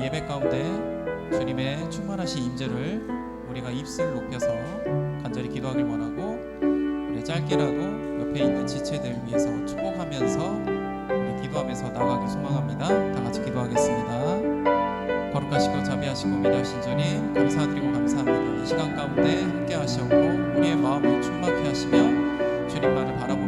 예배 가운데 주님의 충만하신 임재를 우리가 입술 높여서 간절히 기도하길 원하고 우리 짧게라도 옆에 있는 지체들 위해서 축복하면서 우리 기도하면서 나가길 소망합니다. 다 같이 기도하겠습니다. 거룩하시고 자비하시고 믿으신 주님 감사드리고 감사합니다. 이 시간 가운데 함께 하시옵고 우리의 마음을 충만케 하시며 주님만을 바라보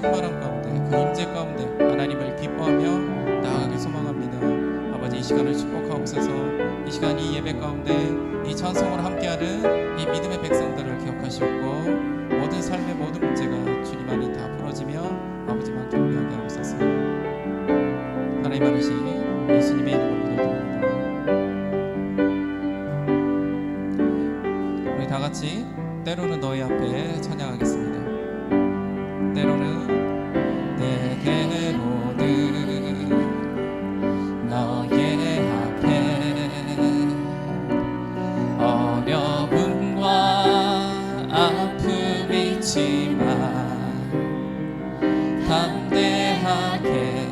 충만함 가운데 그 임재 가운데 하나님을 기뻐하며 나아가길 소망합니다. 아버지 이 시간을 축복하옵소서. 이 시간 이 예배 가운데 이 찬송을 함께하는 이 믿음의 백성들을 기억하시옵고 모든 삶의 모든 문제가 주님 안에 다 풀어지며 아버지만 경배하게 하옵소서. 하나님 아버지 예수님의 이름으로 기도드립니다. 우리 다 같이 때로는 너희 앞에 찬양하겠습니다. 담대하게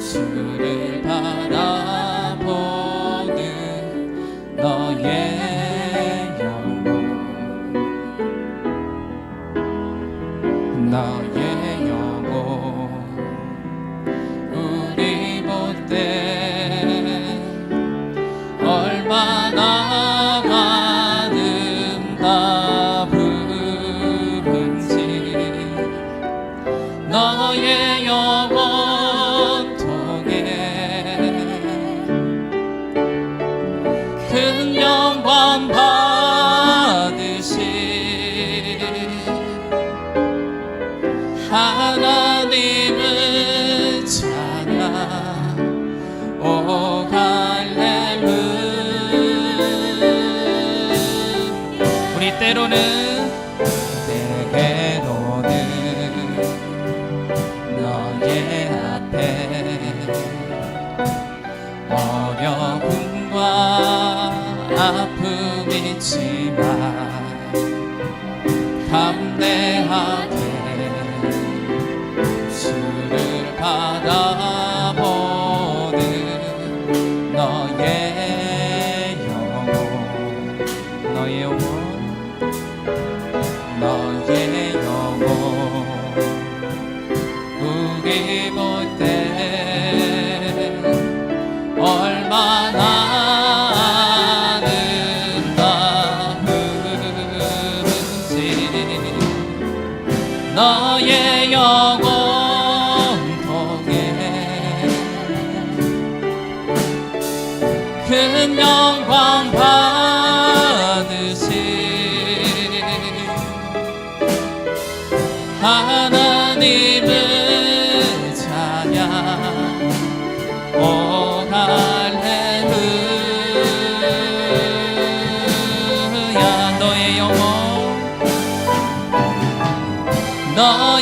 주를 바라보 하나 우리 못해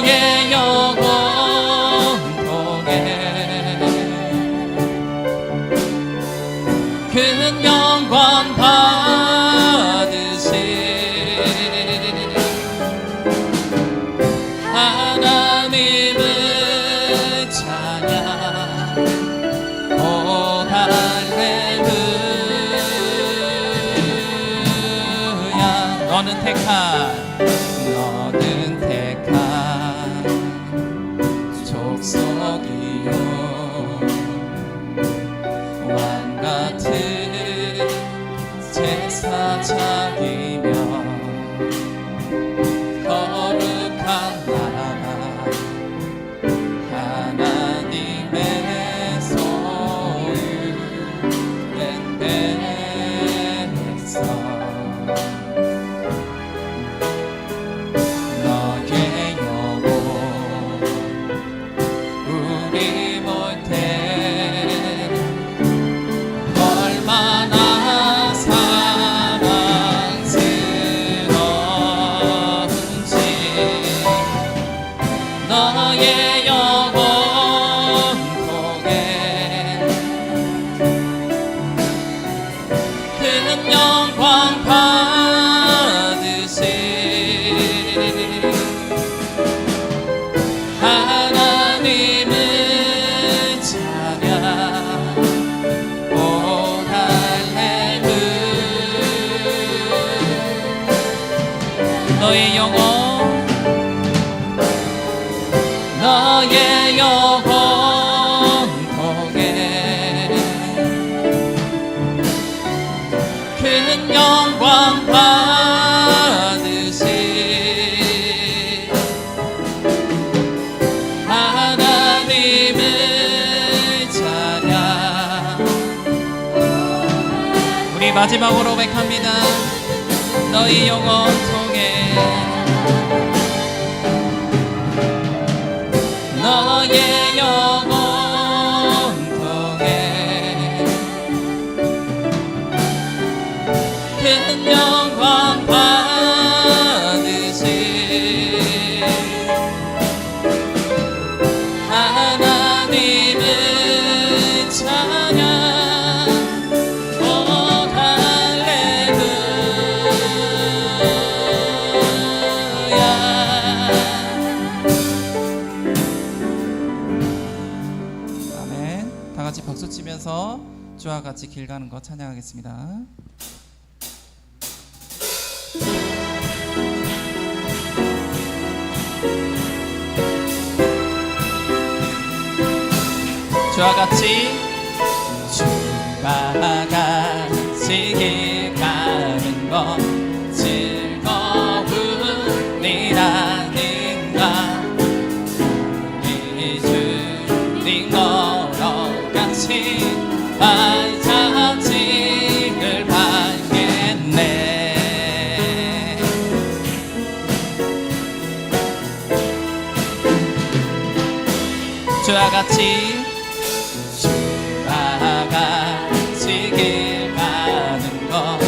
내게 마지막으로 백합니다. 너희 영혼 속에 너의 같이 길 가는 것 찬양하겠습니다. 주와 같이 주가 같이 주와 같이 길 가는 것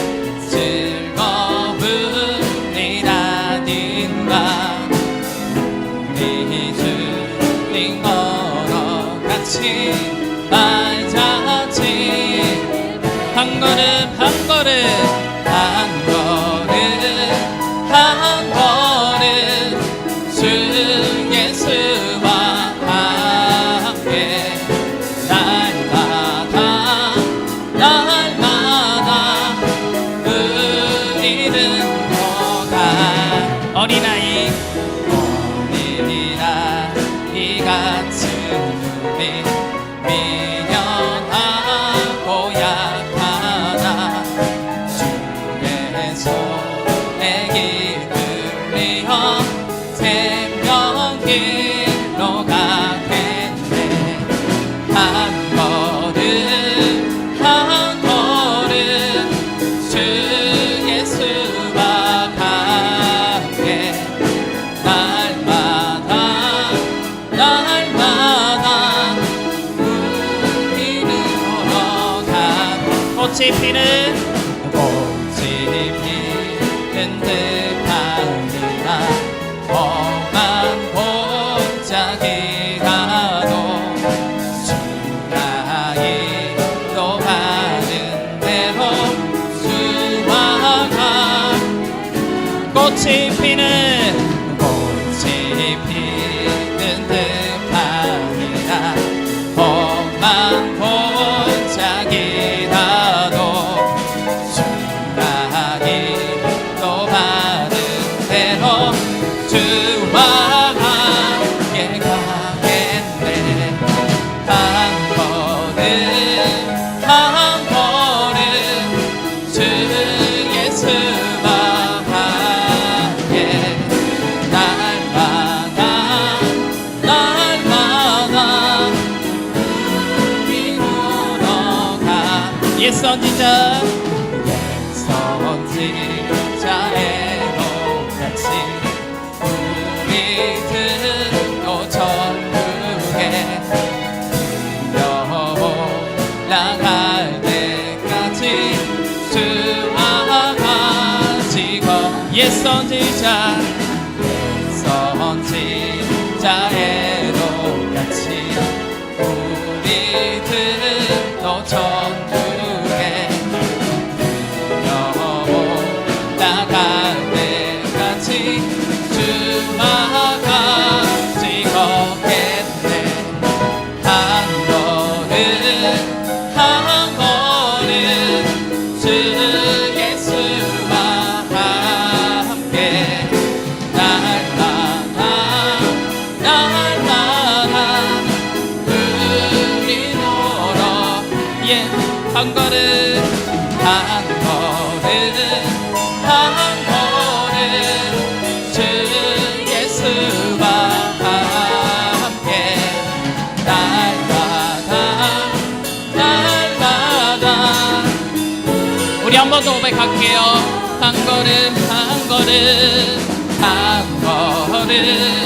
즐거움이라든가? 우리 주님 걸어 같이 again. 옛 선지자 한 걸음 한 걸음 한 걸음 주 예수와 함께 날마다 날마다. 우리 한 번 더 고백할게요. 한 걸음 한 걸음 한 걸음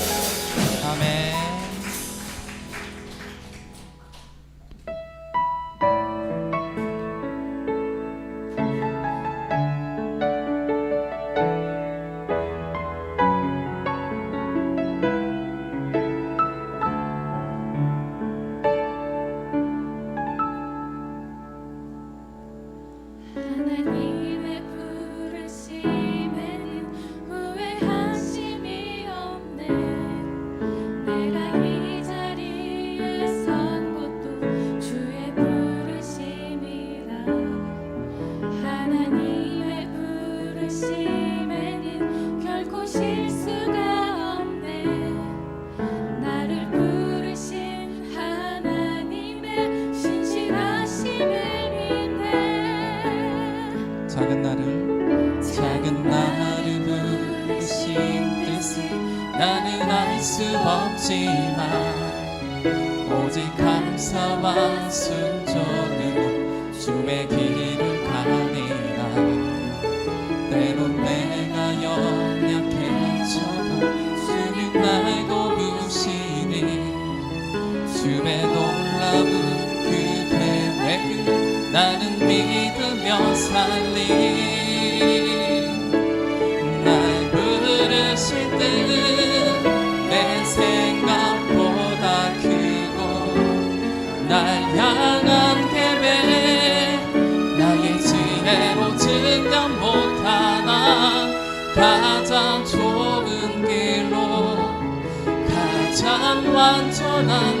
나는 믿으며 살리 날 부르실 때내 생각보다 크고 날 향한 계획 나의 지혜로 증명 못하나 가장 좋은 길로 가장 완전한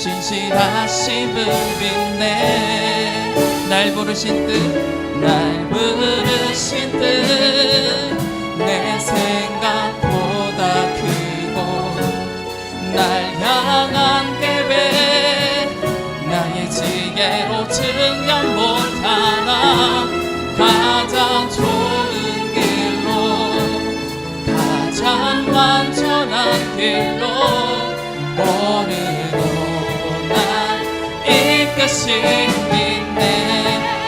신실하심을 믿네. 날 부르신 뜻 날 부르신 뜻 내 생각보다 크고 날 향한 계획 나의 지혜로 증명 못하나 가장 좋은 길로 가장 완전한 길로 신인데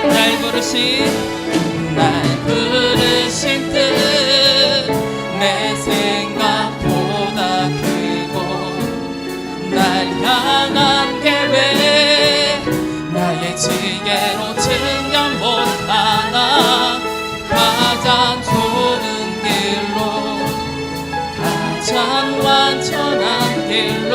날 부르신 날 부르신 뜻 내 생각보다 크고 날 향한 계획. 나의 지혜로 증명 못하나. 가장 좋은 길로 가장 완전한 길로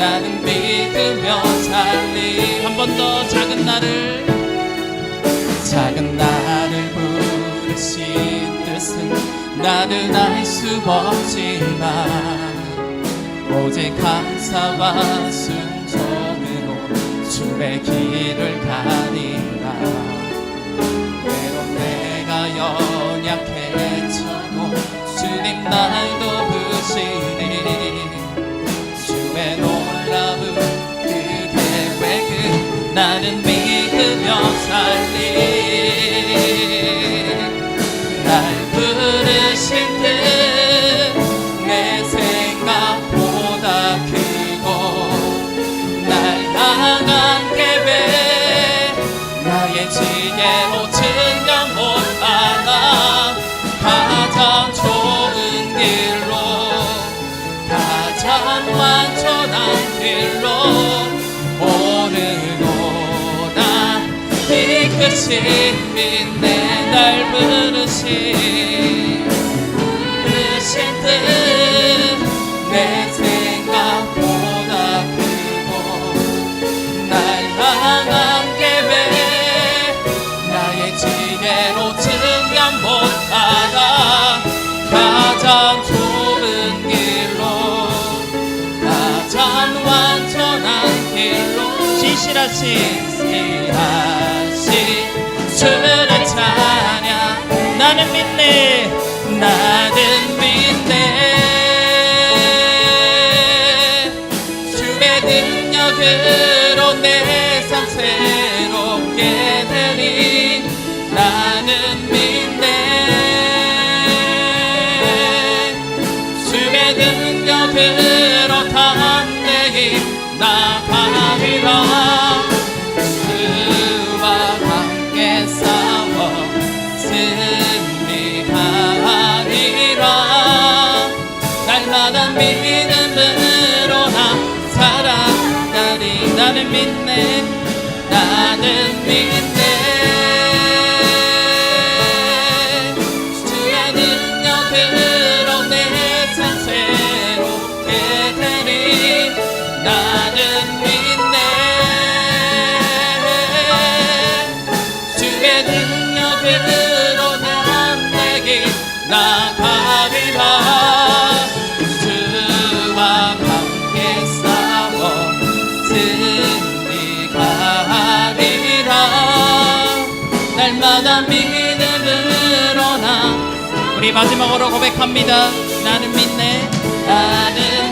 나는 믿으며 살리. 한 번 더 작은 나를 작은 나를 부르신 뜻은 나는 알 수 없지만 오직 감사와 순종으로 주의 길을 가리라. 때론 내가 연약해져도 주님 날 나는 믿으며 살리 날 부르신 듯내 생각보다 크고 날 향한 계획 나의 지혜로 증명 못하나 가장 좋은 길로 가장 완전한 길로 빛내 날 부르신 부르신 뜻내 생각보다 크고 날 향한 계획 나의 지혜로 증명 못하나 가장 좋은 길로 가장 완전한 길로. 신실하신 신실하 믿네. 나는 믿네. 주의 능력으로 내 삶 새롭게 되니 나는 믿네. 주의 능력으로 담대히 나가리라 나는 믿네. 주의 능력으로 난 내게 나가리라. 주와 함께 싸워 승리하리라. 날마다 믿음으로 나 우리 마지막으로 고백합니다. 나는 믿네. 나는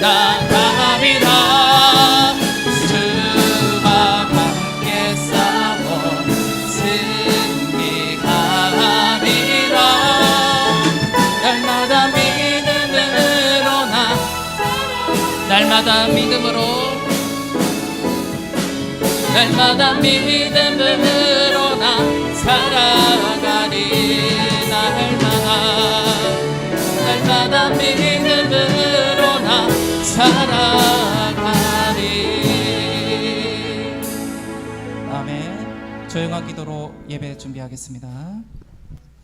나가리라 주와 함께 승리하리라. 날마다 믿음으로 나 날마다 믿음으로 날마다 믿음으로 나 살아가리 날마다 날마다 믿음으로 조용한 기도로 예배 준비하겠습니다